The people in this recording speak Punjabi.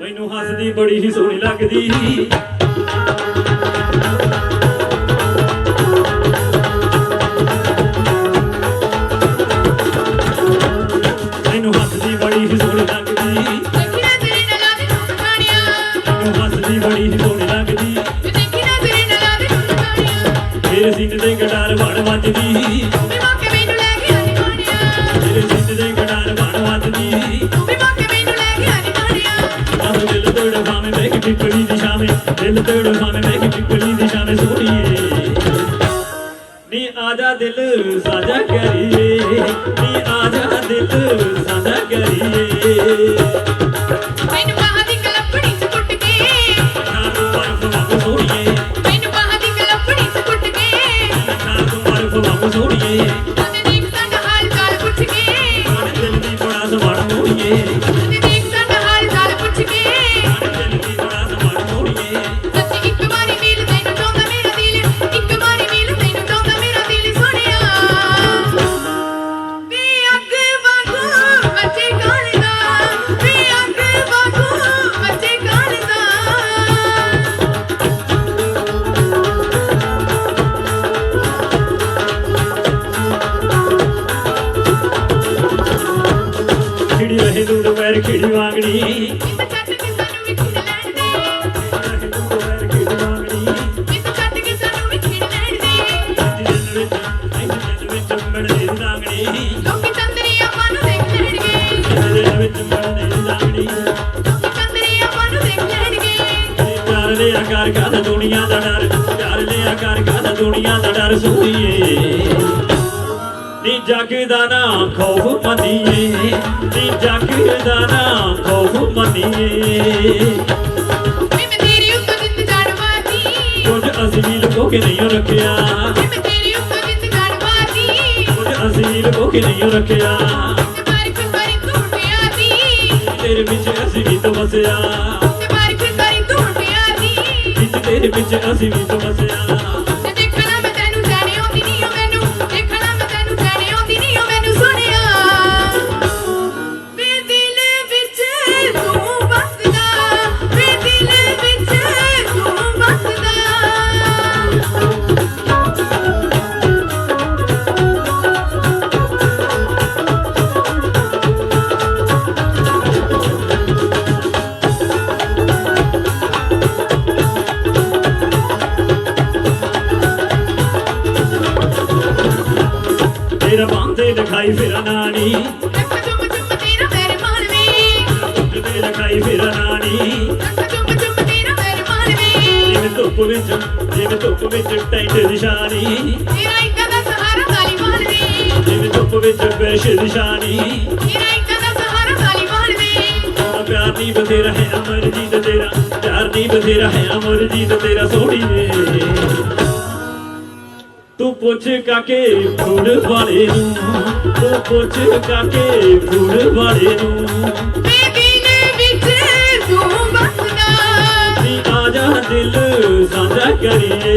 ਮੈਨੂੰ ਹੱਸਦੀ ਬੜੀ ਹੀ ਸੋਹਣੀ ਲੱਗਦੀ। ਮੈਨੂੰ ਹੱਸਦੀ ਬੜੀ ਹੀ ਸੋਹਣੀ ਲੱਗਦੀ। ਦੇਖੀ ਨਾ ਤੇਰੇ ਨਾਲ ਤੂੰ ਗਾਣੀਆਂ ਮੈਨੂੰ ਹੱਸਦੀ ਬੜੀ ਹੀ ਸੋਹਣੀ ਲੱਗਦੀ। ਦੇਖੀ ਨਾ ਤੇਰੇ ਨਾਲ ਆਵੇ ਤੂੰ ਗਾਣੀਆਂ ਮੇਰੇ ਸੀਨੇ ਤੇ ਗਟਾਰ ਵੜ ਵੱਜਦੀ। ਵੀ ਮੌਕੇ ਮੈਨੂੰ ਲੈ ਕੇ ਆਣੀ ਗਾਣੀਆਂ ਮੇਰੇ ਸੀਨੇ ਤੇ ਗਟਾਰ ਵੜ ਵੱਜਦੀ। ਵੀ ਮੌਕੇ ਤੋੜ ਭਾਵੇਂ ਮੈਂ ਕਿ ਟਿੱਪਣੀ ਦਿਸ਼ਾ ਮੇ ਦਿਲ ਤੋੜ ਭਾਵੇਂ ਮੈਂ ਕਿ ਟਿੱਪਣੀ ਦਿਸ਼ਾ ਮੇ ਸੋਹਣੀਏ। ਨੀ ਆਜਾ ਦਿਲ, ਸਾਜਾ ਕਰੀਏ ਦੇ ਆਕਾਰ ਕਾਦਾ ਦੁਨੀਆ ਦਾ ਡਰ ਪਿਆਰ ਦੇ ਆਕਾਰ ਕਾਦਾ ਦੁਨੀਆ ਦਾ ਡਰ ਸੋਈਏ ਨੀ ਜਗ ਦਾ ਨਾ ਖੌਫ ਮੰਨੀਏ। ਨੀ ਜਗ ਦਾ ਨਾ ਖੌਫ ਮੰਨੀਏ। ਮੈਂ ਤੇਰੀ ਉੱਤੋਂ ਜਿੱਤ ਜਾਣ ਵਾਦੀ ਕੁਝ ਅਸੀਂ ਲੁਕੋ ਕੇ ਨਹੀਂ ਰੱਖਿਆ। ਮੈਂ ਤੇਰੀ ਉੱਤੋਂ ਜਿੱਤ ਜਾਣ ਵਾਦੀ ਕੁਝ ਅਸੀਂ ਲੁਕੋ ਕੇ ਨਹੀਂ ਰੱਖਿਆ। ਬਾਰੀ ਫਿਰ ਬਾਰੀ ਤੂੰ ਪਿਆ ਦੀ ਤੇਰੇ ਵਿੱਚ ਅਸੀਂ ਵੀ ਤਾਂ ਵਸਿਆ। ਬਾਰੀ ਫਿਰ ਬਾਰੀ ਤੂੰ ਪਿਆ ਦੀ ਵਿੱਚ ਤੇਰੇ ਵਿੱਚ ਅਸੀਂ ਵੀ ਤਾਂ ਵਸਿਆ। ਤੇਰਾ ਬਾਂਦੇ ਦਿਖਾਈ ਫਿਰ ਨਾਨੀ। ਅੱਖ ਚੁੰਮ ਚੁੰਮ ਤੇਰਾ ਮੇਰੇ ਮਾਲਵੇ ਤੇ ਦਿਖਾਈ ਫਿਰ ਨਾਨੀ। ਅੱਖ ਚੁੰਮ ਤੇਰਾ ਮੇਰੇ ਮਾਲਵੇ ਜਿਵੇਂ ਧੁੱਪ ਵਿੱਚ, ਜਿਵੇਂ ਧੁੱਪ ਵਿੱਚ ਟੈਂਟ ਨਿਸ਼ਾਨੀ। ਤੇਰਾ ਇੱਕ ਦਾ ਸਹਾਰਾ ਕਾਲੀ ਮਾਲਵੇ ਜਿਵੇਂ ਧੁੱਪ ਵਿੱਚ ਬੈਸ਼ ਨਿਸ਼ਾਨੀ। ਤੇਰਾ ਇੱਕ ਦਾ ਸਹਾਰਾ ਕਾਲੀ ਮਾਲਵੇ ਤੇਰਾ ਪਿਆਰ ਨਹੀਂ ਬਥੇਰਾ ਹੈ ਅਮਰਜੀਤ ਤੇਰਾ, ਪਿਆਰ ਨਹੀਂ ਬਥੇਰਾ ਹੈ ਅਮਰਜੀਤ ਤੇਰਾ ਸੋਹਣੀਏ ਤੂੰ ਪੁੱਛ ਕਾਕੇ ਫੂਲ ਵਾਲੇ ਨੂੰ ਤੂੰ ਪੁੱਛ ਕਾਕੇ ਫੂਲ ਵਾਲੇ ਨੂੰ। ਵੇ ਦਿਲ ਵਿੱਚ ਤੂੰ ਵਸਦਾ ਨੀ ਆ ਜਾ ਦਿਲ ਸਾਂਝਾ ਕਰੀਏ।